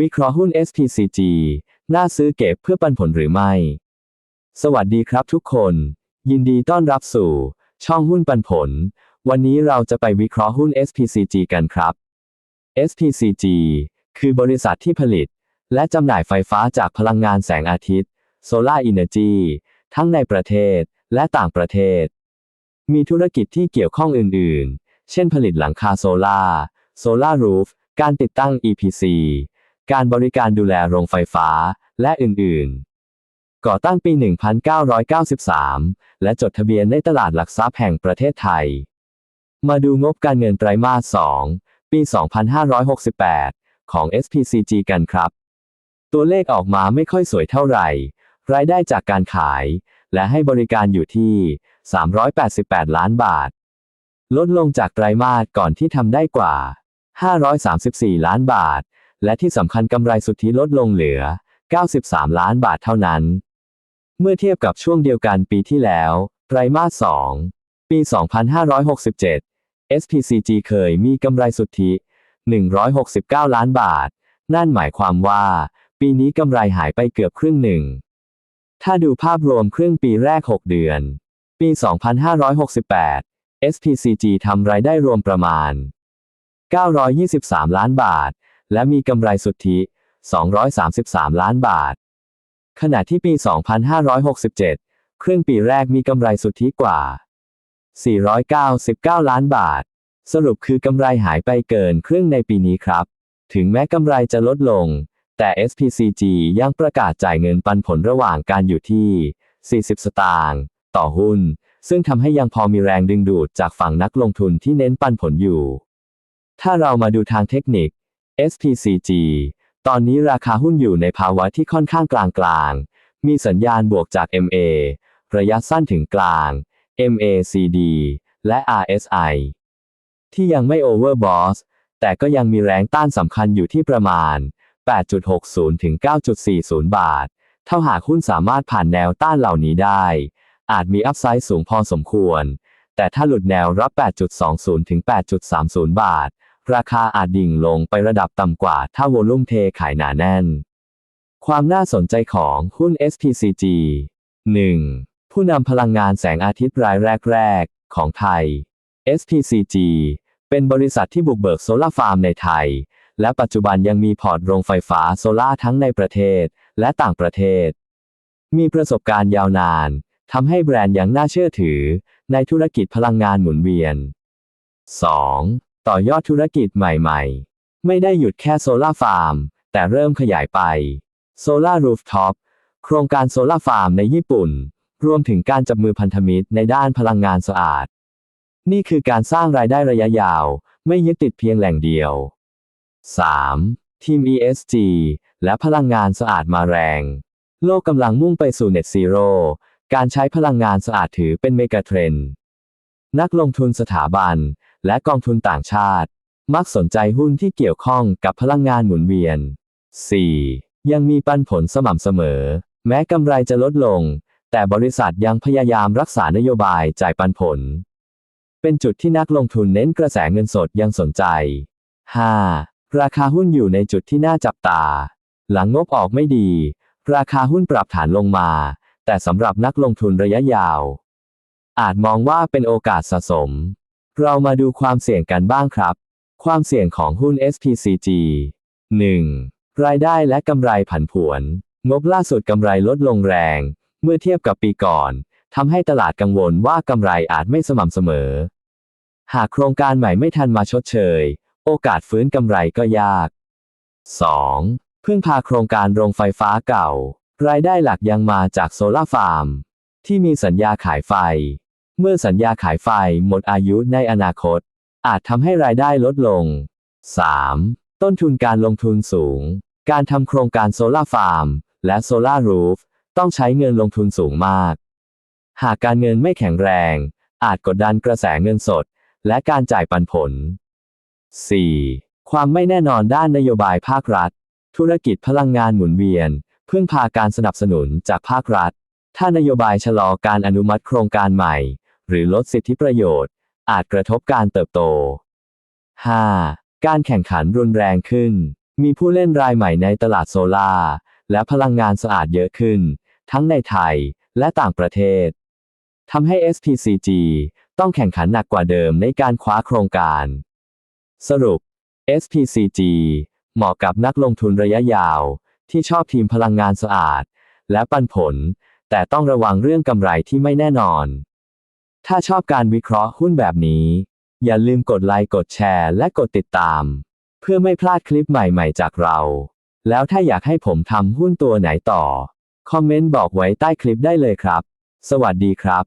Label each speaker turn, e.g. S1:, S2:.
S1: วิเคราะห์หุ้น SPCG น่าซื้อเก็บเพื่อปันผลหรือไม่ สวัสดีครับทุกคน ยินดีต้อนรับสู่ ช่องหุ้นปันผล วันนี้เราจะไปวิเคราะห์หุ้น SPCG กันครับ SPCG คือบริษัทที่ผลิต และจำหน่ายไฟฟ้าจากพลังงานแสงอาทิตย์ Solar Energy ทั้งในประเทศและต่างประเทศ มีธุรกิจที่เกี่ยวข้องอื่น ๆ เช่นผลิตหลังคาโซลาโซลารูฟ การติดตั้ง EPC การบริการดูแลโรงไฟฟ้า และอื่นๆ ก่อตั้งปี 1993 และจดทะเบียนในตลาดหลักทรัพย์แห่งประเทศไทย มาดูงบการเงินไตรมาส 2 ปี 2568 ของ SPCG กันครับ ตัวเลขออกมาไม่ค่อยสวยเท่าไหร่ รายได้จากการขาย และให้บริการอยู่ที่ 388 ล้านบาท ลดลงจากไตรมาสก่อนที่ทำได้กว่า 534 ล้านบาท และที่สำคัญกำไรสุทธิลดลงเหลือ 93 ล้านบาทเท่านั้น เมื่อเทียบกับช่วงเดียวกันปีที่แล้วไตรมาส 2 ปี 2567 SPCG เคยมีกำไรสุทธิ 169 ล้านบาท นั่นหมายความว่า ปีนี้กำไรหายไปเกือบครึ่งหนึ่ง ถ้าดูภาพรวมครึ่งปีแรก 6 เดือน ปี 2568 SPCG ทำรายได้รวมประมาณ 923 ล้านบาท และมีกำไรสุทธิ 233 ล้านบาท ขณะที่ปี 2567 ครึ่งปีแรกมีกำไรสุทธิกว่า 499 ล้านบาท สรุปคือกำไรหายไปเกินครึ่งในปีนี้ครับ ถึงแม้กำไรจะลดลง แต่ SPCG ยังประกาศจ่ายเงินปันผลระหว่างการอยู่ที่ 40 สตางค์ต่อหุ้น ซึ่งทำให้ยังพอมีแรงดึงดูดจากฝั่งนักลงทุนที่เน้นปันผลอยู่ ถ้าเรามาดูทางเทคนิค SPCG ตอนนี้ราคาหุ้นอยู่ในภาวะที่ค่อนข้างกลางๆ มีสัญญาณบวกจาก MA ระยะสั้นถึงกลาง MACD และ RSI ที่ยังไม่ Overbought แต่ก็ยังมีแรงต้านสำคัญอยู่ที่ประมาณ 8.60 ถึง 9.40 บาท เท่าหากหุ้นสามารถผ่านแนวต้านเหล่านี้ได้ อาจมีอัพไซด์สูงพอสมควร แต่ถ้าหลุดแนวรับ 8.20 ถึง 8.30 บาท ราคาอาจดิ่งลงไประดับต่ำกว่าถ้าโวลุ่มเทขายหนาแน่น ความน่าสนใจของหุ้น SPCG 1. ผู้นำพลังงานแสงอาทิตย์รายแรก ๆ ของไทย SPCG เป็นบริษัทที่บุกเบิกโซลาร์ฟาร์มในไทย และปัจจุบันยังมีพอร์ตโรงไฟฟ้าโซลาทั้งในประเทศและต่างประเทศ มีประสบการณ์ยาวนานทำให้แบรนด์ยังน่าเชื่อถือในธุรกิจพลังงานหมุนเวียน 2. ต่อยอดธุรกิจใหม่ๆ ไม่ได้หยุดแค่โซลาฟาร์ม แต่เริ่มขยายไปโซลารูฟท็อปโครงการโซลาฟาร์มในญี่ปุ่น รวมถึงการจับมือพันธมิตรในด้านพลังงานสะอาด นี่คือการสร้างรายได้ระยะยาว ไม่ยึดติดเพียงแหล่งเดียว 3. ทีม ESG และพลังงานสะอาดมาแรง โลกกำลังมุ่งไปสู่ Net Zero การใช้พลังงานสะอาดถือเป็นเมกะเทรนด์นักลงทุนสถาบัน และกองทุนต่างชาติ มักสนใจหุ้นที่เกี่ยวข้องกับพลังงานหมุนเวียน 4. ยังมีปันผลสม่ำเสมอ แม้กำไรจะลดลง แต่บริษัทยังพยายามรักษานโยบายจ่ายปันผล เป็นจุดที่นักลงทุนเน้นกระแสเงินสดยังสนใจ 5. ราคาหุ้นอยู่ในจุดที่น่าจับตา หลังงบออกไม่ดี ราคาหุ้นปรับฐานลงมา แต่สำหรับนักลงทุนระยะยาว อาจมองว่าเป็นโอกาสสะสม เรามาดูความเสี่ยงกันบ้างครับ ความเสี่ยงของหุ้น SPCG 1. รายได้และกำไรผันผวน งบล่าสุดกำไรลดลงแรง เมื่อเทียบกับปีก่อน ทำให้ตลาดกังวลว่ากำไรอาจไม่สม่ำเสมอ หากโครงการใหม่ไม่ทันมาชดเชย โอกาสฟื้นกำไรก็ยาก 2. พึ่งพาโครงการโรงไฟฟ้าเก่า รายได้หลักยังมาจากโซลาร์ฟาร์ม ที่มีสัญญาขายไฟ เมื่อสัญญาขายไฟหมดอายุในอนาคต อาจทำให้รายได้ลดลง 3. ต้นทุนการลงทุนสูง การทำโครงการโซลาฟาร์ม และโซลาร์รูฟต้องใช้เงินลงทุนสูงมาก หากการเงินไม่แข็งแรง อาจกดดันกระแสเงินสด และการจ่ายปันผล 4. ความไม่แน่นอนด้านนโยบายภาครัฐ ธุรกิจพลังงานหมุนเวียน พึ่งพาการสนับสนุนจากภาครัฐ ถ้านโยบายชะลอการอนุมัติโครงการใหม่ หรือลดสิทธิประโยชน์ อาจกระทบการเติบโต 5. การแข่งขันรุนแรงขึ้น มีผู้เล่นรายใหม่ในตลาดโซลาและพลังงานสะอาดเยอะขึ้น ทั้งในไทยและต่างประเทศทำให้ SPCG ต้องแข่งขันหนักกว่าเดิมในการคว้าโครงการ สรุป SPCG เหมาะกับนักลงทุนระยะยาว ที่ชอบทีมพลังงานสะอาด และปันผล แต่ต้องระวังเรื่องกำไรที่ไม่แน่นอน ถ้าชอบการวิเคราะห์หุ้นแบบนี้ อย่าลืมกดไลค์กดแชร์และกดติดตาม เพื่อไม่พลาดคลิปใหม่ๆจากเรา แล้วถ้าอยากให้ผมทำหุ้นตัวไหนต่อ คอมเมนต์บอกไว้ใต้คลิปได้เลยครับ สวัสดีครับ